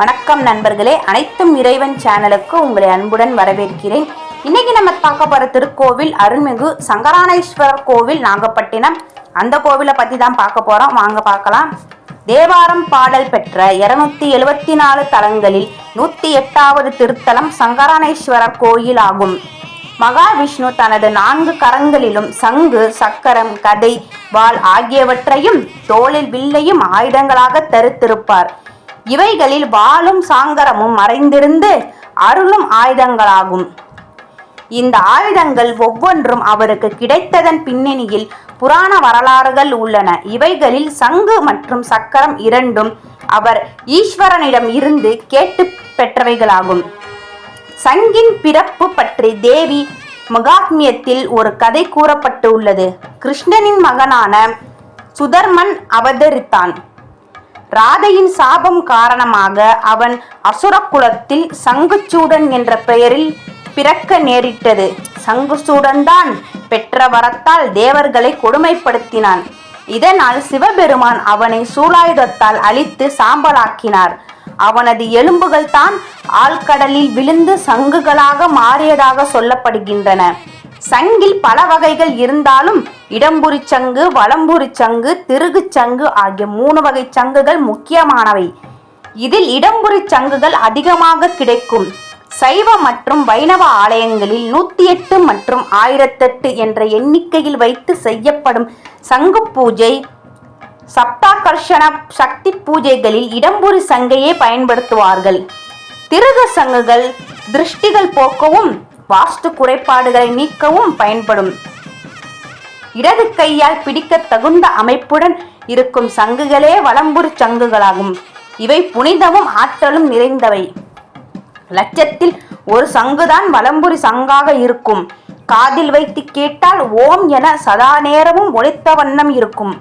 வணக்கம் நண்பர்களே. அனைத்தும் இறைவன் சேனலுக்கு உங்களை அன்புடன் வரவேற்கிறேன். இன்னைக்கு நம்ம பார்க்க போற திருக்கோவில் அருள்மிகு சங்கரானேஸ்வரர் கோவில் நாகப்பட்டினம். அந்த கோவிலை பத்தி தான் பார்க்க போறோம். வாங்க பார்க்கலாம். தேவாரம் பாடல் பெற்ற இருநூத்தி எழுவத்தி நாலு தலங்களில் நூத்தி எட்டாவது திருத்தலம் சங்கரானேஸ்வரர் கோயில் ஆகும். மகாவிஷ்ணு தனது நான்கு கரங்களிலும் சங்கு சக்கரம் கதை வாள் ஆகியவற்றையும் தோளில் வில்லையும் ஆயுதங்களாக தருத்திருப்பார். இவைகளில் வாளும் சாங்கரமும் மறைந்திருந்து அருளும் ஆயுதங்களாகும். இந்த ஆயுதங்கள் ஒவ்வொன்றும் அவருக்கு கிடைத்ததன் பின்னணியில் புராண வரலாறுகள் உள்ளன. இவைகளில் சங்கு மற்றும் சக்கரம் இரண்டும் அவர் ஈஸ்வரனிடம் இருந்து கேட்டு பெற்றவைகளாகும். சங்கின் பிறப்பு பற்றி தேவி மகாத்மியத்தில் ஒரு கதை கூறப்பட்டு உள்ளது கிருஷ்ணனின் மகனான சுதர்மன் அவதரித்தான். ராதையின் சாபம் காரணமாக அவன் அசுரக்குலத்தில் சங்குச்சூடன் என்ற பெயரில் பிறக்க நேரிட்டது. சங்குசூடன் தான் பெற்ற வரத்தால் தேவர்களை கொடுமைப்படுத்தினான். இதனால் சிவபெருமான் அவனை சூலாயுதத்தால் அழித்து சாம்பலாக்கினார். அவனது எலும்புகள் தான் ஆழ்கடலில் விழுந்து சங்குகளாக மாறியதாக சொல்லப்படுகின்றன. சங்கில் பல வகைகள் இருந்தாலும் இடம்புரி சங்கு வலம்புரி சங்கு திருகு சங்கு ஆகிய மூணு வகை சங்குகள் முக்கியமானவை. இதில் இடம்புரி சங்குகள் அதிகமாக கிடைக்கும். சைவ மற்றும் வைணவ ஆலயங்களில் நூத்தி எட்டு மற்றும் ஆயிரத்தெட்டு என்ற எண்ணிக்கையில் வைத்து செய்யப்படும் சங்கு பூஜை சப்தாகர்ஷண சக்தி பூஜைகளில் இடம்புரி சங்கையே பயன்படுத்துவார்கள். திருக சங்குகள் திருஷ்டிகள் போக்கவும் வாஸ்து குறைபாடுகளை நீக்கவும் பயன்படும். இடது கையால் பிடிக்க தகுந்த அமைப்புடன் இருக்கும் சங்குகளே வலம்புரி சங்குகளாகும். இவை புனிதமும் ஆற்றலும் நிறைந்தவை. லட்சத்தில் ஒரு சங்குதான் வலம்புரி சங்காக இருக்கும். காதில் வைத்து கேட்டால் ஓம் என சதா நேரமும் ஒழித்த வண்ணம் இருக்கும்.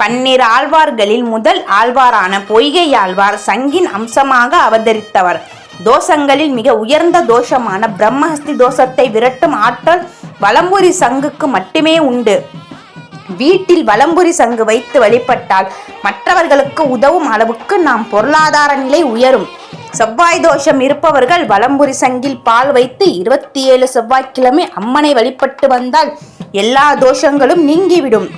பன்னிரு ஆழ்வார்களில் முதல் ஆழ்வாரான பொய்கை ஆழ்வார் சங்கின் அம்சமாக அவதரித்தவர். தோஷங்களில் மிக உயர்ந்த தோஷமான பிரம்மஹஸ்தி தோஷத்தை விரட்டும் ஆற்றல் வலம்புரி சங்குக்கு மட்டுமே உண்டு. வீட்டில் வலம்புரி சங்கு வைத்து வழிபட்டால் மற்றவர்களுக்கு உதவும் அளவுக்கு நாம் பொருளாதார நிலை உயரும். செவ்வாய் தோஷம் இருப்பவர்கள் வலம்புரி சங்கில் பால் வைத்து இருபத்தி ஏழு செவ்வாய்க்கிழமை அம்மனை வழிபட்டு வந்தால் எல்லா தோஷங்களும் நீங்கிவிடும்.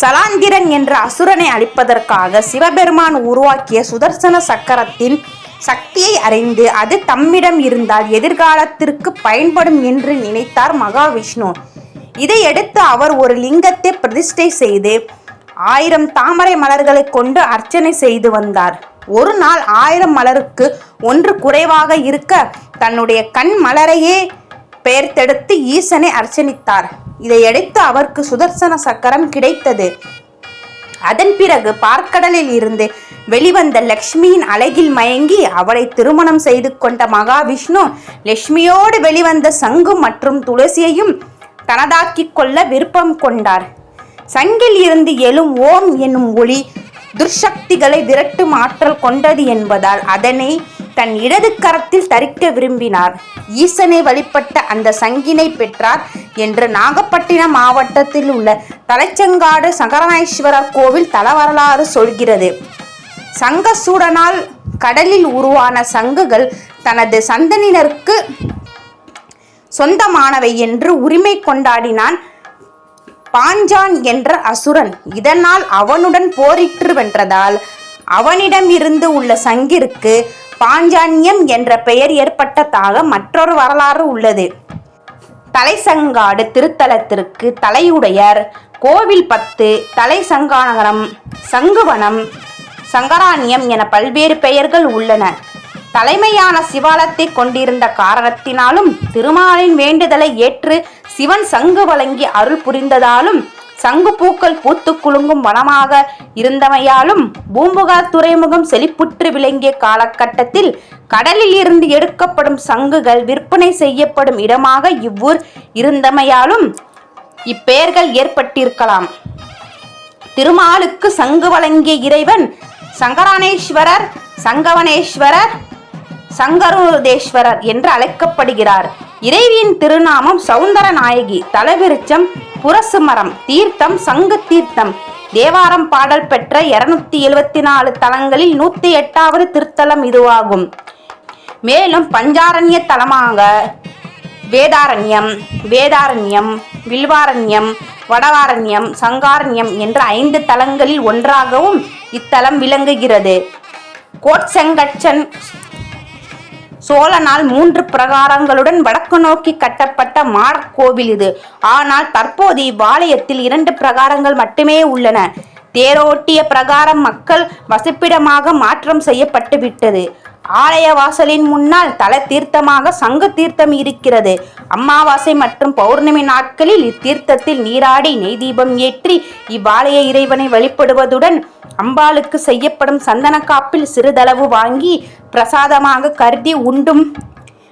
சலாந்திரன் என்ற அசுரனை அழிப்பதற்காக சிவபெருமான் உருவாக்கிய சுதர்சன சக்கரத்தின் சக்தியை அறிந்து அது தம்மிடம் இருந்தால் எதிர்காலத்திற்கு பயன்படும் என்று நினைத்தார் மகாவிஷ்ணு. இதையடுத்து அவர் ஒரு லிங்கத்தை பிரதிஷ்டை செய்து ஆயிரம் தாமரை மலர்களை கொண்டு அர்ச்சனை செய்து வந்தார். ஒரு நாள் ஆயிரம் மலருக்கு ஒன்று குறைவாக இருக்க தன்னுடைய கண் மலரையே பெயர்த்தெடுத்து ஈசனை அர்ச்சனித்தார். இதையடுத்து அவருக்கு சுதர்சன சக்கரம் கிடைத்தது. அதன் பிறகு பார்க்கடலில் இருந்து வெளிவந்த லக்ஷ்மியின் அழகில் மயங்கி அவளை திருமணம் செய்து கொண்ட மகாவிஷ்ணு லக்ஷ்மியோடு வெளிவந்த சங்கு மற்றும் துளசியையும் தனதாக்கிக் கொள்ள விருப்பம் கொண்டார். சங்கில் இருந்து எழும் ஓம் என்னும் ஒளி துர்சக்திகளை விரட்டும் ஆற்றல் கொண்டது என்பதால் அதனை தன் இடது கரத்தில் தரிக்க விரும்பினார். ஈசனை வழிபட்ட அந்த சங்கினை பெற்றார் என்று நாகப்பட்டினம் மாவட்டத்தில் உள்ள தலைச்சங்காடு சங்கரநாயஸ்வரர் கோவில் தலவரலாறு சொல்கிறது. சங்கசூடனால் கடலில் உருவான சங்குகள் தனது சந்தனினருக்கு சொந்தமானவை என்று உரிமை கொண்டாடினான் பாஞ்சான் என்ற அசுரன். இதனால் அவனுடன் போரிட்டு வென்றதால் அவனிடம் இருந்து உள்ள சங்கிற்கு பாஞ்சான்யம் என்ற பெயர் ஏற்பட்டதாக மற்றொரு வரலாறு உள்ளது. தலைசங்காடு திருத்தலத்திற்கு தலையுடையர். கோவில் பத்து தலைசங்கானகரம் சங்குவனம் சங்கராணியம் என பல்வேறு பெயர்கள் உள்ளன. தலைமையான சிவாலத்தை கொண்டிருந்த காரணத்தினாலும் திருமாலின் வேண்டுதலை ஏற்று சிவன் சங்கு வழங்கி அருள் புரிந்ததாலும் சங்கு பூக்கள் பூத்து குலுங்கும் வனமாக இருந்தமையாலும் பூம்புகார் துறைமுகம் செழிப்புற்று விளங்கிய காலகட்டத்தில் கடலில் இருந்து எடுக்கப்படும் சங்குகள் விற்பனை செய்யப்படும் இடமாக இவ்வூர் இருந்தமையாலும் இப்பெயர்கள் ஏற்பட்டிருக்கலாம். திருமாலுக்கு சங்கு வழங்கிய இறைவன் சங்கரானேஸ்வரர் சங்கவனேஸ்வரர் சங்கருதேஸ்வரர் என்று அழைக்கப்படுகிறார். இறைவியின் திருநாமம் சவுந்தர நாயகி தலவிருச்சம் புரசுமரம் தீர்த்தம் சங்கு தீர்த்தம் தேவாரம் பாடல் பெற்ற இருநூத்தி எழுவத்தி நாலு தலங்களில் நூத்தி எட்டாவது திருத்தலம் இதுவாகும். மேலும் பஞ்சாரண்ய தலமாக வேதாரண்யம் வேதாரண்யம் வில்வாரண்யம் வடவாரண்யம் சங்காரண்யம் என்ற ஐந்து தலங்களில் ஒன்றாகவும் இத்தலம் விளங்குகிறது. கோட்செங்கச்சன் சோழனால் மூன்று பிரகாரங்களுடன் வடக்கு நோக்கி கட்டப்பட்ட மாடக் கோவில் இது. ஆனால் தற்போது இவ்வாலயத்தில் இரண்டு பிரகாரங்கள் மட்டுமே உள்ளன. தேரோட்டிய பிரகாரம் மக்கள் வசிப்பிடமாக மாற்றம் செய்யப்பட்டுவிட்டது ஆலய வாசலின் முன்னால் தல தீர்த்தமாக சங்கு தீர்த்தம் இருக்கிறது. அமாவாசை மற்றும் பௌர்ணமி நாட்களில் இத்தீர்த்தத்தில் நீராடி நெய் தீபம் ஏற்றி இவ்வாலய இறைவனை வழிபடுவதுடன் அம்பாளுக்கு செய்யப்படும் சந்தன காப்பில் சிறிதளவு வாங்கி பிரசாதமாக கருதி உண்டும்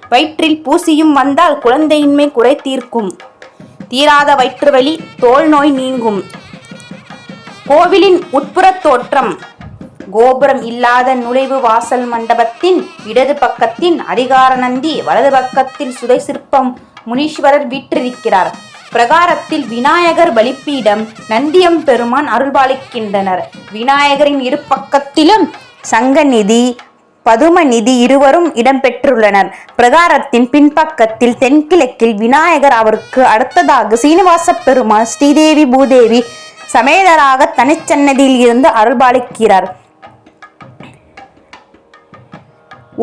வயிற்றில் பூசியும் வந்தால் குழந்தையின்மை குறை தீர்க்கும். தீராத வயிற்று வலி தோல் நோய் நீங்கும். கோவிலின் உட்புறத் தோற்றம் கோபுரம் இல்லாத நுழைவு வாசல் மண்டபத்தின் இடது பக்கத்தின் அதிகார நந்தி வலது பக்கத்தில் சுதை சிற்பம் முனீஸ்வரர் வீற்றிருக்கிறார். பிரகாரத்தில் விநாயகர் பலிப்பீடம் நந்தியம் பெருமான் அருள்பாலிக்கின்றனர். விநாயகரின் இரு பக்கத்திலும் சங்கநிதி பதுமநிதி இருவரும் இடம்பெற்றுள்ளனர் பிரகாரத்தின் பின்பக்கத்தில் தென்கிழக்கில் விநாயகர் அவருக்கு அடுத்ததாக சீனிவாச பெருமாள் ஸ்ரீதேவி பூதேவி சமேதராக தனிச்சன்னதியில் இருந்து அருள்பாலிக்கிறார்.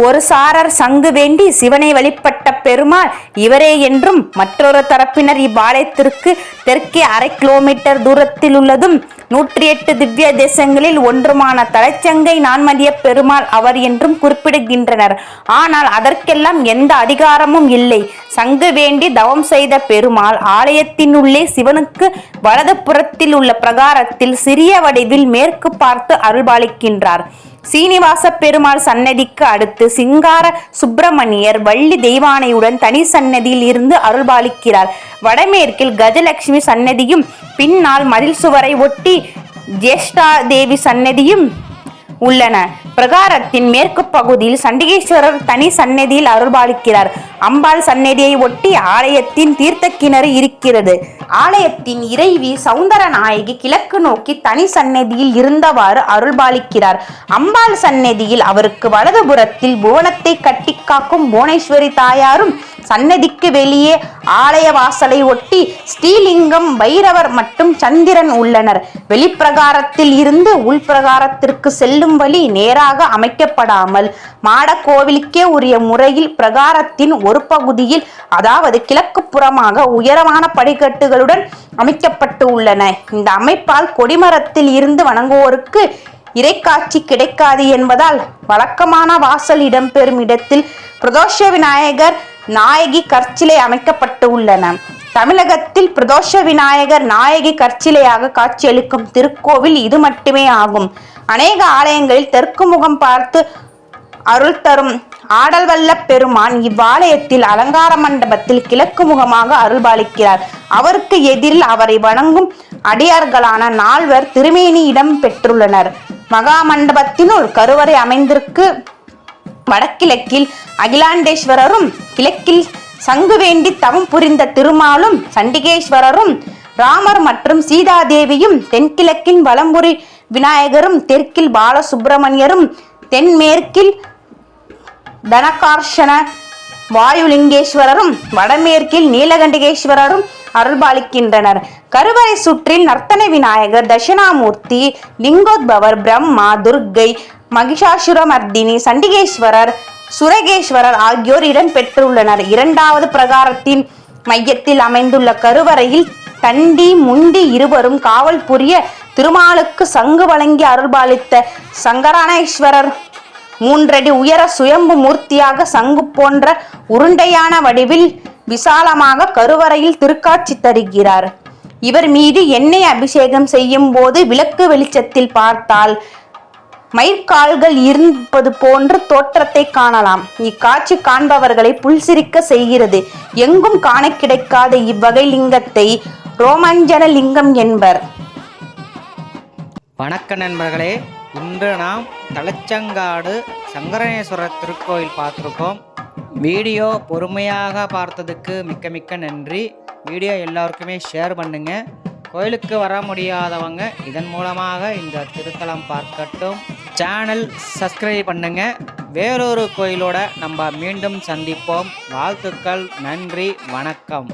ஒரு சாரர் சங்கு வேண்டி சிவனை வழிபட்ட பெருமாள் இவரே என்றும் மற்றொரு தரப்பினர் இவ்வாலயத்திற்கு தெற்கே அரை கிலோமீட்டர் தூரத்தில் உள்ளதும் நூற்றி எட்டு திவ்ய தேசங்களில் ஒன்றுமான தலைச்சங்கை நான்மதிய பெருமாள் அவர் என்றும் குறிப்பிடுகின்றனர். ஆனால் அதற்கெல்லாம் எந்த அதிகாரமும் இல்லை. சங்கு வேண்டி தவம் செய்த பெருமாள் ஆலயத்தினுள்ளே சிவனுக்கு வலது புறத்தில் உள்ள பிரகாரத்தில் சிறிய வடிவில் மேற்கு பார்த்து அருள்பாலிக்கின்றார். சீனிவாச பெருமாள் சன்னதிக்கு அடுத்து சிங்கார சுப்பிரமணியர் வள்ளி தெய்வானையுடன் தனி சன்னதியில் இருந்து அருள்பாலிக்கிறார். வடமேற்கில் கஜலட்சுமி சன்னதியும் பின்னால் மதில் சுவரை ஒட்டி ஜேஷ்டா தேவி சன்னதியும் உள்ளன. பிரகாரத்தின் மேற்கு பகுதியில் சண்டிகேஸ்வரர் தனி சன்னதியில் அருள்பாலிக்கிறார். அம்பாள் சன்னதியை ஒட்டி ஆலயத்தின் தீர்த்த கிணறு இருக்கிறது. ஆலயத்தின் இறைவி சௌந்தர நாயகி கிழக்கு நோக்கி தனி சன்னதியில் இருந்தவாறு அருள்பாலிக்கிறார். அம்பாள் சன்னதியில் அவருக்கு வலதுபுறத்தில் புவனத்தை கட்டி காக்கும் புவனேஸ்வரி தாயாரும் சன்னதிக்கு வெளியே ஆலய வாசலை ஒட்டி ஸ்ரீலிங்கம் பைரவர் மற்றும் சந்திரன் உள்ளனர். வெளிப்பிரகாரத்தில் இருந்து உள்பிரகாரத்திற்கு செல்லும் வழி நேராக அமைக்கப்படாமல் மாடக்கோவிலுக்கே உரிய முறையில் பிரகாரத்தின் ஒரு பகுதியில் அதாவது கிழக்கு புறமாக உயரமான படிக்கட்டுகளுடன் அமைக்கப்பட்டு உள்ளன. இந்த அமைப்பால் கொடிமரத்தில் இருந்து வணங்குவோருக்கு இறைக்காட்சி கிடைக்காது என்பதால் வழக்கமான வாசல் இடம்பெறும் இடத்தில் பிரதோஷ விநாயகர் நாயகி கற்சிலை அமைக்கப்பட்டு உள்ளன தமிழகத்தில் பிரதோஷ விநாயகர் நாயகி கற்சிலையாக காட்சியளிக்கும் திருக்கோவில் இது மட்டுமே ஆகும். அநேக ஆலயங்களில் தெற்கு முகம் பார்த்து அருள் தரும் ஆடல்வல்ல பெருமான் இவ்வாலயத்தில் அலங்கார மண்டபத்தில் கிழக்கு முகமாக அருள்பாலிக்கிறார். அவருக்கு எதிரில் அவரை வணங்கும் அடியார்களான நால்வர் திருமேனி இடம் பெற்றுள்ளனர். மகா மண்டபத்தினுள் கருவறை அமைந்திருக்கு. வடகிழக்கில் அகிலாண்டேஸ்வரரும் கிழக்கில் சங்கு வேண்டி தவம் புரிந்த திருமாலும் சண்டிகேஸ்வரரும் ராமர் மற்றும் சீதாதேவியும் தென்கிழக்கில் வலம்புரி விநாயகரும் தெற்கில் பாலசுப்பிரமணியரும் தென்மேற்கில் தனகார்ஷண வாயுலிங்கேஸ்வரரும் வடமேற்கில் நீலகண்டிகேஸ்வரரும் அருள்பாலிக்கின்றனர். கருவறை சுற்றில் நர்த்தன விநாயகர் தட்சிணாமூர்த்தி லிங்கோத்பவர் பிரம்மா துர்க்கை மகிஷாசுரமர்தினி சண்டிகேஸ்வரர் சுரகேஸ்வரர் ஆகியோர் இடம்பெற்றுள்ளனர். இரண்டாவது பிரகாரத்தின் மையத்தில் அமைந்துள்ள கருவறையில் தண்டி முண்டி இருவரும் காவல் புரிய திருமாலுக்கு சங்கு வழங்கி அருள்பாலித்த சங்கரானேஸ்வரர் மூன்றடி உயர சுயம்பு மூர்த்தியாக சங்கு போன்ற உருண்டையான வடிவில் விசாலமாக கருவறையில் திருக்காட்சி தருகிறார். இவர் மீது எண்ணெய் அபிஷேகம் செய்யும் போது விளக்கு வெளிச்சத்தில் பார்த்தால் மயிர்கால்கள் இருப்பது போன்று தோற்றத்தை காணலாம். இக்காட்சி காண்பவர்களை புல்சிரிக்க செய்கிறது. எங்கும் காண கிடைக்காத இவ்வகை லிங்கத்தை ரோமாஞ்சன லிங்கம் என்பர். வணக்க நண்பர்களே இன்று நாம் தலச்சங்காடு சங்கரனேஸ்வரர் திருக்கோயில் பார்த்துருக்கோம். வீடியோ பொறுமையாக பார்த்ததுக்கு மிக்க மிக்க நன்றி. வீடியோ எல்லாருக்குமே ஷேர் பண்ணுங்கள் கோயிலுக்கு வர முடியாதவங்க இதன் மூலமாக இந்த திருத்தலம் பார்க்கட்டும். சேனல் சப்ஸ்கிரைப் பண்ணுங்க. வேறொரு கோயிலோட நம்ம மீண்டும் சந்திப்போம். வாழ்த்துக்கள் நன்றி வணக்கம்.